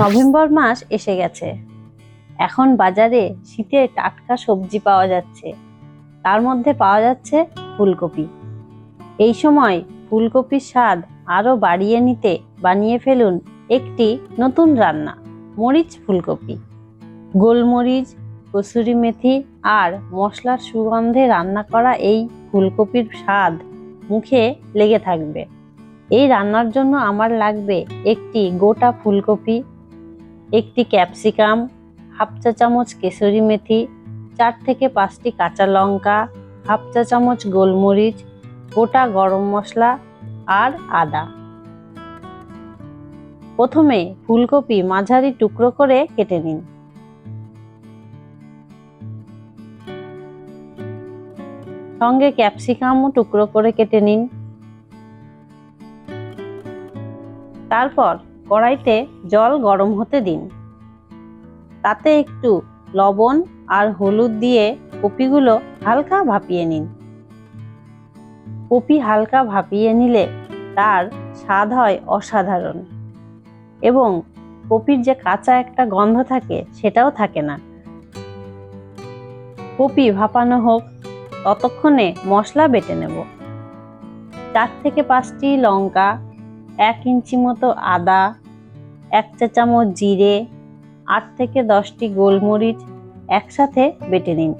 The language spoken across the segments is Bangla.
নভেম্বর মাস এসে গেছে। এখন বাজারে শীতে টাটকা সবজি পাওয়া যাচ্ছে। তার মধ্যে পাওয়া যাচ্ছে ফুলকপি। এই সময় ফুলকপির স্বাদ আরও বাড়িয়ে নিতে বানিয়ে ফেলুন একটি নতুন রান্না, মরিচ ফুলকপি। গোলমরিচ, কসুরি মেথি আর মশলার সুগন্ধে রান্না করা এই ফুলকপির স্বাদ মুখে লেগে থাকবে। এই রান্নার জন্য আমার লাগবে একটি গোটা ফুলকপি একটি ক্যাপসিকাম, হাফ চা চামচ কেশরি মেথি, চার থেকে পাঁচটি কাঁচা লঙ্কা, হাফ চা চামচ গোলমরিচ, গোটা গরম মশলা আর আদা। প্রথমে ফুলকপি মাঝারি টুকরো করে কেটে নিন। সঙ্গে ক্যাপসিকামও টুকরো করে কেটে নিন। তারপর কড়াইতে জল গরম হতে দিন। তাতে একটু লবণ আর হলুদ দিয়ে কপিগুলো হালকা ভাপিয়ে নিন। কপি হালকা ভাপিয়ে নিলে তার স্বাদ হয় অসাধারণ এবং কপির যে কাঁচা একটা গন্ধ থাকে সেটাও থাকে না। কপি ভাপানো হোক, ততক্ষণে মশলা বেটে নেব। চার থেকে পাঁচটি লঙ্কা, এক ইঞ্চি মতো আদা এক চা চামচ জিরে, আট থেকে দশটি গোলমরিচ একসাথে বেটে নিন।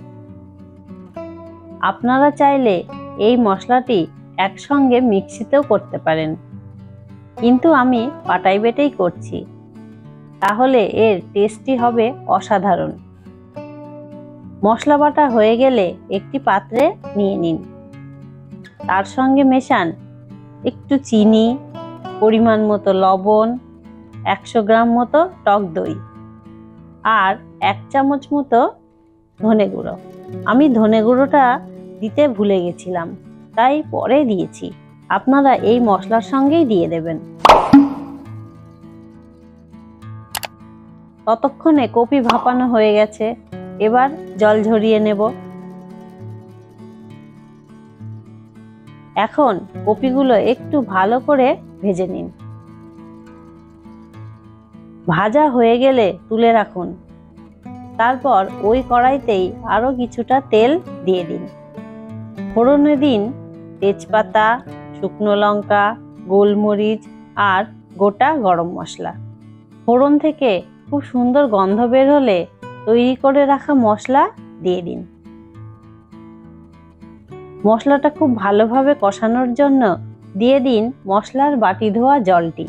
আপনারা চাইলে এই মশলাটি একসঙ্গে মিক্সিতেও করতে পারেন। কিন্তু আমি পাটাই বেটেই করছি। তাহলে এর টেস্টই হবে অসাধারণ। মশলা বাটা হয়ে গেলে একটি পাত্রে নিয়ে নিন। তার সঙ্গে মেশান একটু চিনি, পরিমাণ মতো লবণ একশো গ্রাম মতো টক দই আর এক চামচ মতো ধনে গুঁড়ো। আমি ধনে গুঁড়োটা দিতে ভুলে গেছিলাম, তাই পরে দিয়েছি। আপনারা এই মশলার সঙ্গেই দিয়ে দেবেন। ততক্ষণে কপি ভাপানো হয়ে গেছে, এবার জল ঝরিয়ে নেব। এখন কপিগুলো একটু ভালো করে ভেজে নিন। ভাজা হয়ে গেলে তুলে রাখুন। তারপর ওই কড়াইতেই আরও কিছুটা তেল দিয়ে দিন। ফোড়নে দিন তেজপাতা, শুকনো লঙ্কা, গোলমরিচ আর গোটা গরম মশলা। ফোড়ন থেকে খুব সুন্দর গন্ধ বের হলে তৈরি করে রাখা মশলা দিয়ে দিন। মশলাটা খুব ভালোভাবে কষানোর জন্য দিয়ে দিন মশলার বাটি ধোয়া জলটি।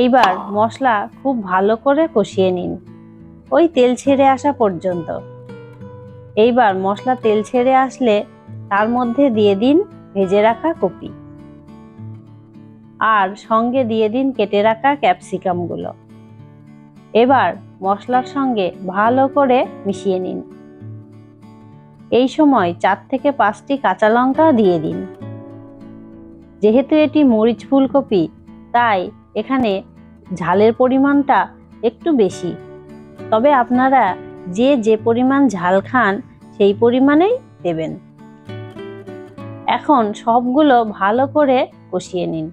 এইবার মশলা খুব ভালো করে কষিয়ে নিন। ওই তেল ছেড়ে আসা পর্যন্ত। এইবার মশলা তেল ছেড়ে আসলে তার মধ্যে দিয়ে দিন ভেজে রাখা কপি। আর সঙ্গে দিয়ে দিন কেটে রাখা ক্যাপসিকামগুলো। এবার মশলার সঙ্গে ভালো করে মিশিয়ে নিন। এই সময় চার থেকে পাঁচটি কাঁচা লঙ্কা দিয়ে দিন। যেহেতু এটি মরিচ ফুলকপি, তাই এখানে ঝালের পরিমাণটা একটু বেশি। তবে আপনারা যে যে পরিমাণ ঝাল খান, সেই পরিমাণেই দেবেন। এখন সবগুলো ভালো করে কষিয়ে নিন।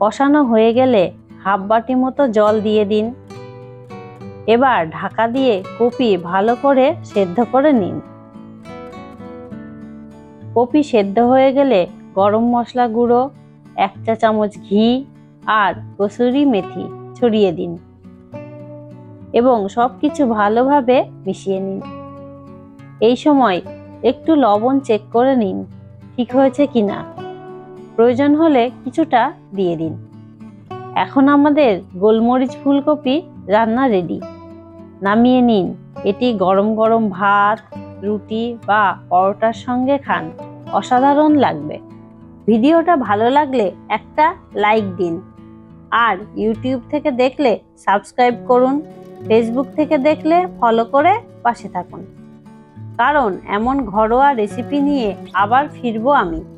কষানো হয়ে গেলে হাফ বাটি মতো জল দিয়ে দিন। এবার ঢাকা দিয়ে কপি ভালো করে সেদ্ধ করে নিন। কপি সেদ্ধ হয়ে গেলে গরম মশলা গুঁড়ো, এক চা চামচ ঘি আর কসুরি মেথি ছড়িয়ে দিন এবং সব কিছু ভালোভাবে মিশিয়ে নিন। এই সময় একটু লবণ চেক করে নিন, ঠিক হয়েছে কি না প্রয়োজন হলে কিছুটা দিয়ে দিন। এখন আমাদের গোলমরিচ ফুলকপি রান্না রেডি নামিয়ে নিন। এটি গরম গরম ভাত, রুটি বা পরোটার সঙ্গে খান। অসাধারণ লাগবে। ভিডিওটা ভালো লাগলে একটা লাইক দিন। আর ইউটিউব থেকে দেখলে সাবস্ক্রাইব করুন ফেসবুক থেকে দেখলে ফলো করে পাশে থাকুন। কারণ এমন ঘরোয়া রেসিপি নিয়ে আবার ফিরবো আমি।